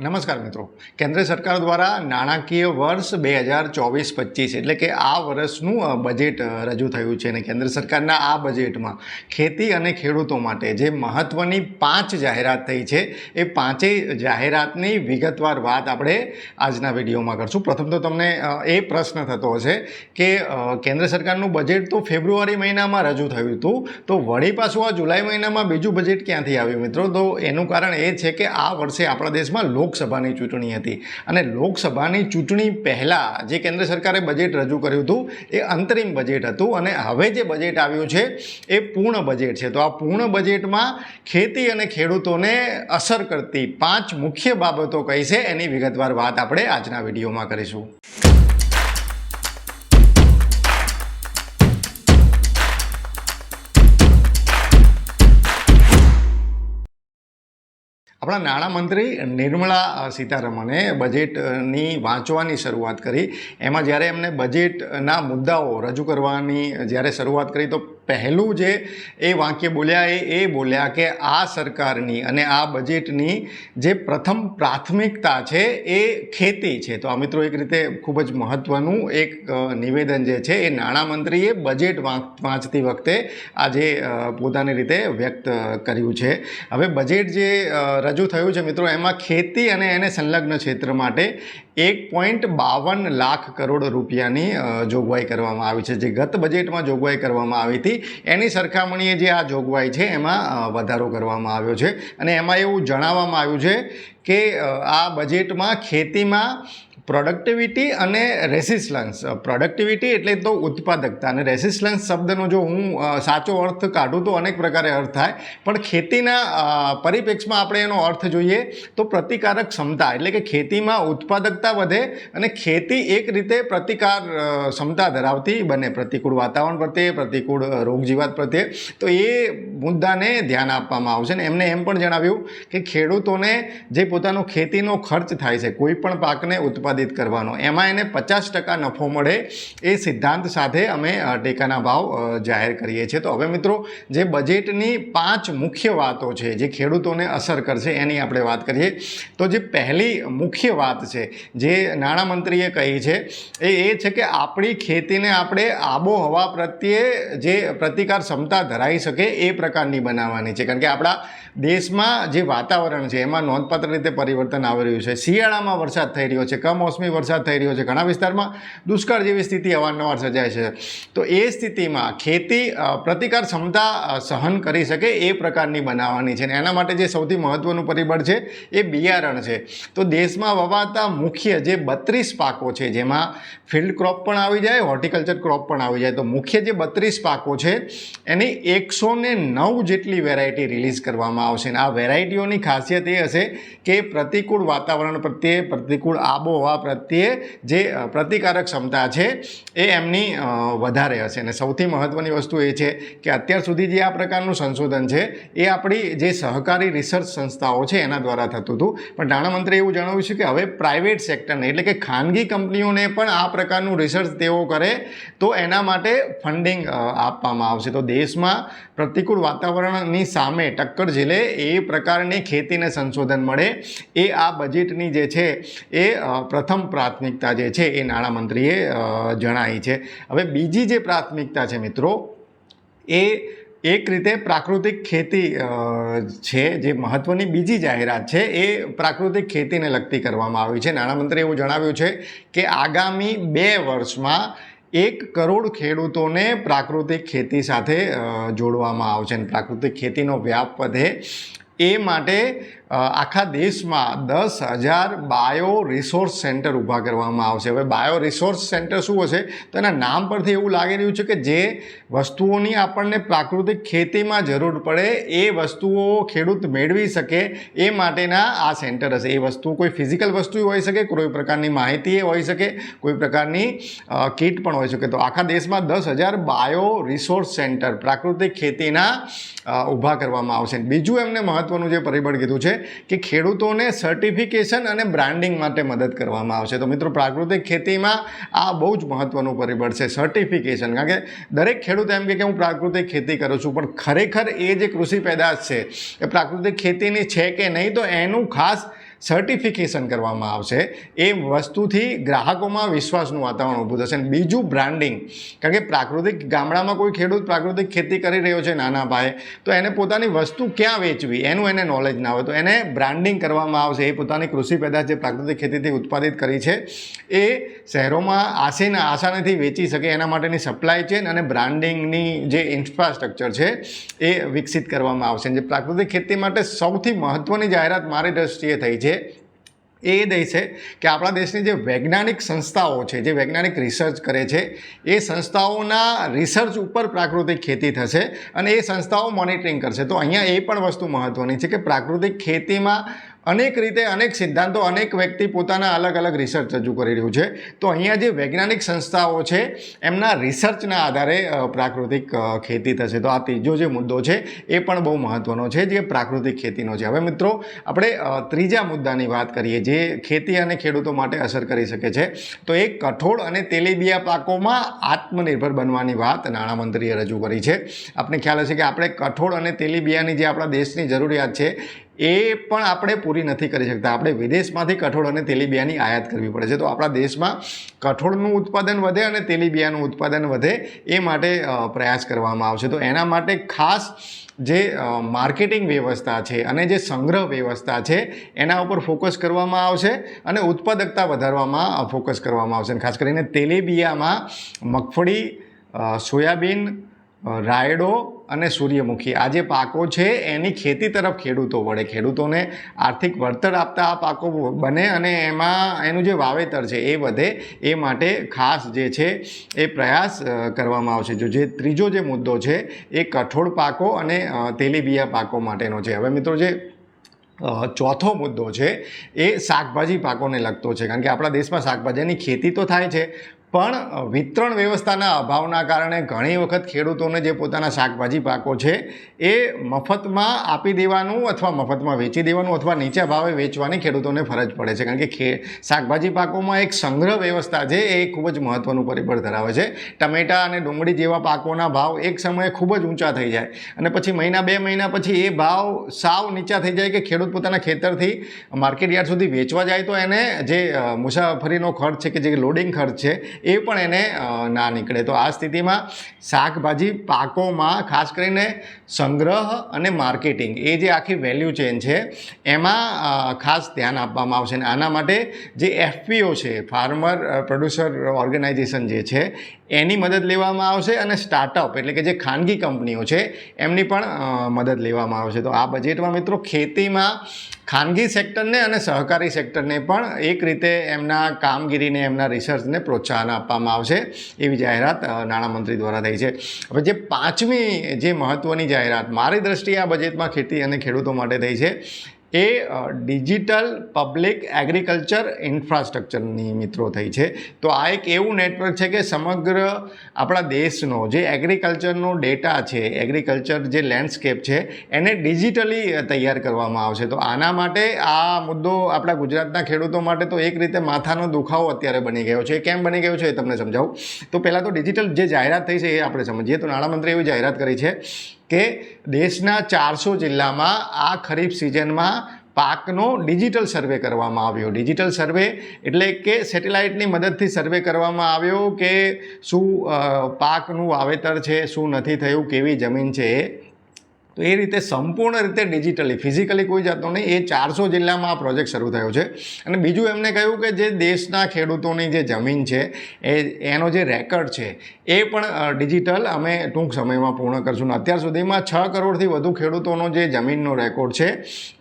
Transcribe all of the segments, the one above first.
નમસ્કાર મિત્રો. કેન્દ્ર સરકાર દ્વારા નાણાકીય વર્ષ બે હજાર ચોવીસ પચીસ એટલે કે આ વર્ષનું બજેટ રજૂ થયું છે અને કેન્દ્ર સરકારના આ બજેટમાં ખેતી અને ખેડૂતો માટે જે મહત્ત્વની પાંચ જાહેરાત થઈ છે, એ પાંચેય જાહેરાતની વિગતવાર વાત આપણે આજના વિડીયોમાં કરશું. પ્રથમ તો તમને એ પ્રશ્ન થતો હશે કે કેન્દ્ર સરકારનું બજેટ તો ફેબ્રુઆરી મહિનામાં રજૂ થયું હતું, તો વળી પાછું આ જુલાઈ મહિનામાં બીજું બજેટ ક્યાંથી આવ્યું મિત્રો? તો એનું કારણ એ છે કે આ વર્ષે આપણા દેશમાં લોકસભાની ચૂંટણી હતી. અને લોકસભાની ચૂંટણી પહેલાં જે કેન્દ્ર સરકારે બજેટ રજૂ કર્યું હતું, એ અંતરિમ બજેટ હતું અને હવે જે બજેટ આવ્યું છે, એ પૂર્ણ બજેટ છે. તો આ પૂર્ણ બજેટમાં ખેતી અને ખેડૂતોને અસર કરતી પાંચ મુખ્ય બાબતો કઈ છે, એની વિગતવાર વાત આપણે આજના વિડીયોમાં કરીશું. આપણા નાણામંત્રી નિર્મલા અ, સીતારમણે બજેટની વાંચવાની શરૂઆત કરી. એમાં જ્યારે એમને બજેટના મુદ્દાઓ રજૂ કરવાની જ્યારે શરૂઆત કરી તો પહેલું જે એ વાક્ય બોલ્યા એ એ બોલ્યા કે આ સરકારની અને આ બજેટની જે પ્રથમ પ્રાથમિકતા છે એ ખેતી છે. તો આ મિત્રો એક રીતે ખૂબ જ મહત્ત્વનું એક નિવેદન જે છે એ નાણામંત્રીએ બજેટ વાંચ- વાંચતી વખતે આજે પોતાની રીતે વ્યક્ત કર્યું છે. હવે બજેટ જે રજૂ થયું છે મિત્રો એમાં ખેતી અને એને સંલગ્ન ક્ષેત્ર માટે એક પોઈન્ટ બાવન લાખ કરોડ રૂપિયાની જોગવાઈ કરવામાં આવી છે. જે ગત બજેટમાં જોગવાઈ કરવામાં આવી હતી એની સરખામણીએ જે આ જોગવાઈ છે, એમાં વધારો કરવામાં આવ્યો છે. અને એમાં એવું જણાવવામાં આવ્યું છે કે આ બજેટમાં ખેતીમાં પ્રોડક્ટિવિટી અને રેસિસ્ટન્સ પ્રોડક્ટિવિટી એટલે તો ઉત્પાદકતા અને રેસિસ્ટન્સ શબ્દનો જો હું સાચો અર્થ કાઢું તો અનેક પ્રકારે અર્થ થાય. પણ ખેતીના પરિપ્રેક્ષમાં આપણે એનો અર્થ જોઈએ તો પ્રતિકારક ક્ષમતા એટલે કે ખેતીમાં ઉત્પાદકતા વધે અને ખેતી એક રીતે પ્રતિકાર ક્ષમતા ધરાવતી બને. પ્રતિકૂળ વાતાવરણ પ્રત્યે, પ્રતિકૂળ રોગજીવાત રોગ જીવાત પ્રત્યે. તો એ મુદ્દાને ધ્યાન આપવામાં આવશે ને એમને એમ પણ જણાવ્યું કે ખેડૂતોને જે પોતાનો ખેતીનો ખર્ચ થાય છે, કોઈ પણ પાકને ઉત્પાદિત કરવાનો. એમાં એને પચાસ ટકા નફો મળે એ સિદ્ધાંત સાથે અમે ટેકાના ભાવ જાહેર કરીએ છીએ. તો હવે મિત્રો, જે બજેટની પાંચ મુખ્ય વાતો છે, જે ખેડૂતોને અસર કરશે, એની આપણે વાત કરીએ. તો જે પહેલી મુખ્ય વાત છે, જે નાણામંત્રીએ કહી છે, એ એ છે કે આપણી ખેતીને આપણે આબોહવા પ્રત્યે જે પ્રતિકાર ક્ષમતા ધરાવી શકે એ પ્રકારની બનાવવાની છે. કારણ કે આપણા દેશમાં જે વાતાવરણ છે, એમાં નોંધપાત્ર રીતે પરિવર્તન આવી રહ્યું છે. શિયાળામાં વરસાદ થઈ રહ્યો છે, કમોસમી વરસાદ થઈ રહ્યો છે. ઘણા વિસ્તારમાં દુષ્કાળ જેવી સ્થિતિ અવારનવાર સર્જાય છે. તો એ સ્થિતિમાં ખેતી પ્રતિકાર ક્ષમતા સહન કરી શકે એ પ્રકારની બનાવવાની છે અને એના માટે જે સૌથી મહત્ત્વનું પરિબળ છે, એ બિયારણ છે. તો દેશમાં વવાતા મુખ્ય જે બત્રીસ પાકો છે, જેમાં ફિલ્ડ ક્રોપ પણ આવી જાય, હોર્ટિકલ્ચર ક્રોપ પણ આવી જાય. તો મુખ્ય જે બત્રીસ પાકો છે, એની એકસો ને નવ જેટલી વેરાયટી રિલીઝ કરવામાં આવશે અને આ વેરાયટીઓની ખાસિયત એ હશે કે પ્રતિકૂળ વાતાવરણ પ્રત્યે પ્રતિકૂળ આબોહવા પ્રત્યે જે પ્રતિકારક ક્ષમતા છે એ એમની વધારે હશે. અને સૌથી મહત્ત્વની વસ્તુ એ છે કે અત્યાર સુધી જે આ પ્રકારનું સંશોધન છે એ આપણી જે સહકારી રિસર્ચ સંસ્થાઓ છે એના દ્વારા થતું હતું. પણ નાણામંત્રીએ એવું જણાવ્યું છે કે હવે પ્રાઇવેટ સેક્ટરને, એટલે કે ખાનગી કંપનીઓને પણ આ પ્રકારનું રિસર્ચ તેઓ કરે તો એના માટે ફંડિંગ આપવામાં આવશે. તો દેશમાં પ્રતિકૂળ વાતાવરણની સામે ટક્કર ઝીલે એ પ્રકારની ખેતીને સંશોધન મળે. એ આ બજેટની જે છે એ પ્રથમ પ્રાથમિકતા જે છે એ નાણામંત્રીએ જણાવી છે. હવે બીજી જે પ્રાથમિકતા છે મિત્રો, એ એક રીતે પ્રાકૃતિક ખેતી છે જે મહત્ત્વની બીજી જાહેરાત છે એ પ્રાકૃતિક ખેતીને લગતી કરવામાં આવી છે. નાણામંત્રીએ એવું જણાવ્યું છે કે આગામી બે વર્ષમાં એક કરોડ ખેડૂતોને પ્રાકૃતિક ખેતી સાથે જોડવામાં આવશે અને પ્રાકૃતિક ખેતીનો વ્યાપ વધે એ માટે આખા દેશમાં દસ હજાર બાયો રિસોર્સ સેન્ટર ઊભા કરવામાં આવશે. હવે બાયો રિસોર્સ સેન્ટર શું હશે? તો એના નામ પરથી એવું લાગી રહ્યું છે કે જે વસ્તુઓની આપણને પ્રાકૃતિક ખેતીમાં જરૂર પડે, એ વસ્તુઓ ખેડૂત મેળવી શકે, એ માટેના આ સેન્ટર હશે. એ વસ્તુ કોઈ ફિઝિકલ વસ્તુ હોઈ શકે, કોઈ પ્રકારની માહિતી હોઈ શકે, કોઈ પ્રકારની કીટ પણ હોઈ શકે. તો આખા દેશમાં દસ હજાર બાયો રિસોર્સ સેન્ટર પ્રાકૃતિક ખેતીના ઊભા કરવામાં આવશે. બીજું એમને મહત્ત્વનું જે પરિબળ કીધું છે કે ખેડૂતોને સર્ટિફિકેશન અને બ્રાન્ડિંગ માટે મદદ કરવામાં આવશે. તો મિત્રો, પ્રાકૃતિક ખેતીમાં આ બહુ જ મહત્ત્વનું પરિબળ છે સર્ટિફિકેશન કારણ કે દરેક ખેડૂત એમ કે હું પ્રાકૃતિક ખેતી કરું છું, પણ ખરેખર એ જે કૃષિ પેદાશ છે, એ પ્રાકૃતિક ખેતીની છે કે નહીં, તો એનું ખાસ સર્ટિફિકેશન કરવામાં આવશે. એ વસ્તુથી ગ્રાહકોમાં વિશ્વાસનું વાતાવરણ ઊભું થશે. અને બીજું બ્રાન્ડિંગ કારણ કે પ્રાકૃતિક ગામડામાં કોઈ ખેડૂત પ્રાકૃતિક ખેતી કરી રહ્યો છે, નાના ભાઈ તો એને પોતાની વસ્તુ ક્યાં વેચવી? એનું એને નોલેજ ના હોય, તો એને બ્રાન્ડિંગ કરવામાં આવશે. એ પોતાની કૃષિ પેદાશ જે પ્રાકૃતિક ખેતીથી ઉત્પાદિત કરી છે, એ શહેરોમાં આશીને આસાનીથી વેચી શકે. એના માટેની સપ્લાય ચેન અને બ્રાન્ડિંગની જે ઇન્ફ્રાસ્ટ્રક્ચર છે, એ વિકસિત કરવામાં આવશે. જે પ્રાકૃતિક ખેતી માટે સૌથી મહત્ત્વની જાહેરાત મારી દ્રષ્ટિએ થઈ છે એ એ દે છે કે આપણા દેશની જે વૈજ્ઞાનિક સંસ્થાઓ છે, જે વૈજ્ઞાનિક રિસર્ચ કરે છે, એ સંસ્થાઓના રિસર્ચ ઉપર પ્રાકૃતિક ખેતી થશે અને એ સંસ્થાઓ મોનિટરિંગ કરશે. તો અહીંયા એ પણ વસ્તુ મહત્ત્વની છે કે પ્રાકૃતિક ખેતીમાં અનેક રીતે અનેક સિદ્ધાંતો, અનેક વ્યક્તિ પોતાના અલગ અલગ રિસર્ચ રજૂ કરી રહ્યું છે. તો અહીંયા જે વૈજ્ઞાનિક સંસ્થાઓ છે, એમના રિસર્ચના આધારે પ્રાકૃતિક ખેતી થશે. તો આ ત્રીજો જે મુદ્દો છે, એ પણ બહુ મહત્ત્વનો છે, જે પ્રાકૃતિક ખેતીનો છે. હવે મિત્રો, આપણે ત્રીજા મુદ્દાની વાત કરીએ, જે ખેતી અને ખેડૂતો માટે અસર કરી શકે છે. તો એ કઠોળ અને તેલીબિયા પાકોમાં આત્મનિર્ભર બનવાની વાત નાણામંત્રીએ રજૂ કરી છે. આપણે ખ્યાલ હશે કે આપણે કઠોળ અને તેલીબિયાની જે આપણા દેશની જરૂરિયાત છે એ પણ આપણે પૂરી નથી કરી શકતા. આપણે વિદેશમાંથી કઠોળ અને તેલીબિયાની આયાત કરવી પડે છે. તો આપણા દેશમાં કઠોળનું ઉત્પાદન વધે અને તેલીબિયાનું ઉત્પાદન વધે એ માટે પ્રયાસ કરવામાં આવશે. તો એના માટે ખાસ જે માર્કેટિંગ વ્યવસ્થા છે અને જે સંગ્રહ વ્યવસ્થા છે, એના ઉપર ફોકસ કરવામાં આવશે અને ઉત્પાદકતા વધારવામાં ફોકસ કરવામાં આવશે. ખાસ કરીને તેલીબિયામાં મગફળી સોયાબીન રાયડો અને સૂર્યમુખી. આ જે પાકો છે, એની ખેતી તરફ ખેડૂતો વળે. ખેડૂતોને આર્થિક વળતર આપતા આ પાકો બને અને એમાં એનું જે વાવેતર છે, એ વધે. એ માટે ખાસ જે છે, એ પ્રયાસ કરવામાં આવશે. જો જે ત્રીજો જે મુદ્દો છે, એ કઠોળ પાકો અને તેલીબિયા પાકો માટેનો છે. હવે મિત્રો જે ચોથો મુદ્દો છે, એ શાકભાજી પાકોને લગતો છે. કારણ કે આપણા દેશમાં શાકભાજીની ખેતી તો થાય છે પણ વિતરણ વ્યવસ્થાના અભાવના કારણે ઘણી વખત ખેડૂતોને જે પોતાના શાકભાજી પાકો છે, એ મફતમાં આપી દેવાનું અથવા મફતમાં વેચી દેવાનું અથવા નીચા ભાવે વેચવાની ખેડૂતોને ફરજ પડે છે. કારણ કે ખે, શાકભાજી પાકોમાં એક સંગ્રહ વ્યવસ્થા છે, એ ખૂબ જ મહત્ત્વનું પરિબળ ધરાવે છે. ટમેટા અને ડુંગળી જેવા પાકોના ભાવ એક સમયે ખૂબ જ ઊંચા થઈ જાય અને પછી મહિના, બે મહિના પછી એ ભાવ સાવ નીચા થઈ જાય કે ખેડૂત પોતાના ખેતરથી માર્કેટ યાર્ડ સુધી વેચવા જાય તો એને જે મુસાફરીનો ખર્ચ છે કે જે લોડિંગ ખર્ચ છે એ પણ એને ના નીકળે. તો આ સ્થિતિમાં શાકભાજી પાકોમાં ખાસ કરીને સંગ્રહ અને માર્કેટિંગ એ જે આખી વેલ્યુ ચેન છે, એમાં ખાસ ધ્યાન આપવામાં આવશે. અને આના માટે જે એફપીઓ છે ફાર્મર પ્રોડ્યુસર ઓર્ગેનાઇઝેશન જે છે એની મદદ લેવામાં આવશે અને સ્ટાર્ટઅપ એટલે કે જે ખાનગી કંપનીઓ છે, એમની પણ મદદ લેવામાં આવશે. તો આ બજેટમાં મિત્રો ખેતીમાં ખાનગી સેક્ટરને અને સહકારી સેક્ટરને પણ એક રીતે એમના કામગીરીને, એમના રિસર્ચને પ્રોત્સાહન આપવામાં આવશે એવી જાહેરાત નાણામંત્રી દ્વારા થઈ છે. હવે જે પાંચમી જે મહત્ત્વની જાહેરાત, મારી દ્રષ્ટિએ આ બજેટમાં ખેતી અને ખેડૂતો માટે થઈ છે એ ડિજિટલ પબ્લિક એગ્રીકલ્ચર ઇન્ફ્રાસ્ટ્રક્ચરની મિત્રો થઈ છે. તો આ એક એવું નેટવર્ક છે કે સમગ્ર આપણા દેશનો જે એગ્રીકલ્ચરનો ડેટા છે, એગ્રીકલ્ચર જે લેન્ડસ્કેપ છે, એને ડિજિટલી તૈયાર કરવામાં આવશે. તો આના માટે આ મુદ્દો આપણા ગુજરાતના ખેડૂતો માટે તો એક રીતે માથાનો દુખાવો અત્યારે બની ગયો છે. કેમ બની ગયો છે એ તમને સમજાવું? તો પહેલાં તો ડિજિટલ જે જાહેરાત થઈ છે એ આપણે સમજીએ. તો નાણામંત્રીએ એવી જાહેરાત કરી છે કે દેશના ચારસો જિલ્લામાં આ ખરીફ સિઝનમાં પાકનો ડિજિટલ સર્વે કરવામાં આવ્યો. ડિજિટલ સર્વે એટલે કે સેટેલાઇટની મદદથી સર્વે કરવામાં આવ્યો કે શું પાકનું વાવેતર છે, શું નથી થયું, કેવી જમીન છે એ. તો એ રીતે સંપૂર્ણ રીતે ડિજિટલી ફિઝિકલી કોઈ જાતનો નહીં, એ ચારસો જિલ્લામાં આ પ્રોજેક્ટ શરૂ થયો છે. અને બીજું એમને કહ્યું કે જે દેશના ખેડૂતોની જે જમીન છે, એ, એનો જે રેકર્ડ છે, એ પણ ડિજિટલ અમે ટૂંક સમયમાં પૂર્ણ કરશું. અત્યાર સુધીમાં છ કરોડથી વધુ ખેડૂતોનો જે જમીનનો રેકોર્ડ છે,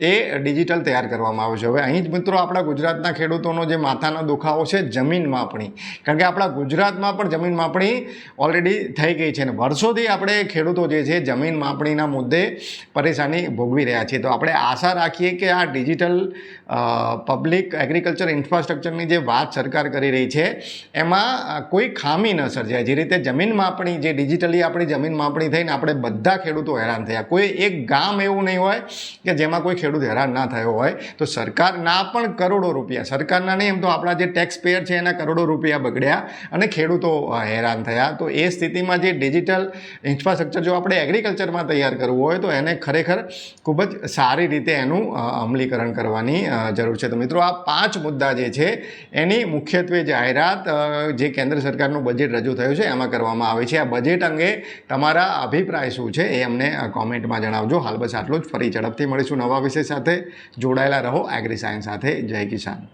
એ ડિજિટલ તૈયાર કરવામાં આવ્યો છે. હવે અહીં જ મિત્રો આપણા ગુજરાતના ખેડૂતોનો જે માથાનો દુખાવો છે, જમીન માપણી. કારણ કે આપણા ગુજરાતમાં પણ જમીન માપણી ઓલરેડી થઈ ગઈ છે. અને વર્ષોથી આપણે ખેડૂતો જે છે, જમીન માપણીના મુદ્દે પરેશાની ભોગવી રહ્યા છીએ. તો આપણે આશા રાખીએ કે આ ડિજિટલ પબ્લિક એગ્રીકલ્ચર ઇન્ફ્રાસ્ટ્રક્ચરની જે વાત સરકાર કરી રહી છે, એમાં કોઈ ખામી ન સર્જાય. જે રીતે જમીન માપણી, જે ડિજિટલી આપણી જમીન માપણી થઈને આપણે બધા ખેડૂતો હેરાન થયા. કોઈ એક ગામ એવું નહીં હોય કે જેમાં કોઈ ખેડૂત હેરાન ના થયો હોય. તો સરકારના પણ કરોડો રૂપિયા, સરકારના નહીં, એમ તો આપણા જે ટેક્સ પેયર છે એના કરોડો રૂપિયા બગડ્યા અને ખેડૂતો હેરાન થયા. તો એ સ્થિતિમાં જે ડિજિટલ ઇન્ફ્રાસ્ટ્રક્ચર, જો આપણે એગ્રીકલ્ચરમાં તૈયાર કરવું હોય હોય તો એને ખરેખર ખૂબ જ સારી રીતે એનું અમલીકરણ કરવાની જરૂર છે. તો મિત્રો, આ પાંચ મુદ્દા જે છે, એની મુખ્યત્વે જાહેરાત જે કેન્દ્ર સરકારનું બજેટ રજૂ થયું છે, એમાં કરવામાં આવે છે. આ બજેટ અંગે તમારા અભિપ્રાય શું છે, એ અમને કોમેન્ટમાં જણાવજો. હાલ બસ આટલું જ. ફરી ઝડપથી મળીશું નવા વિષય સાથે. જોડાયેલા રહો. એગ્રી સાયન્સ સાથે. જય કિસાન.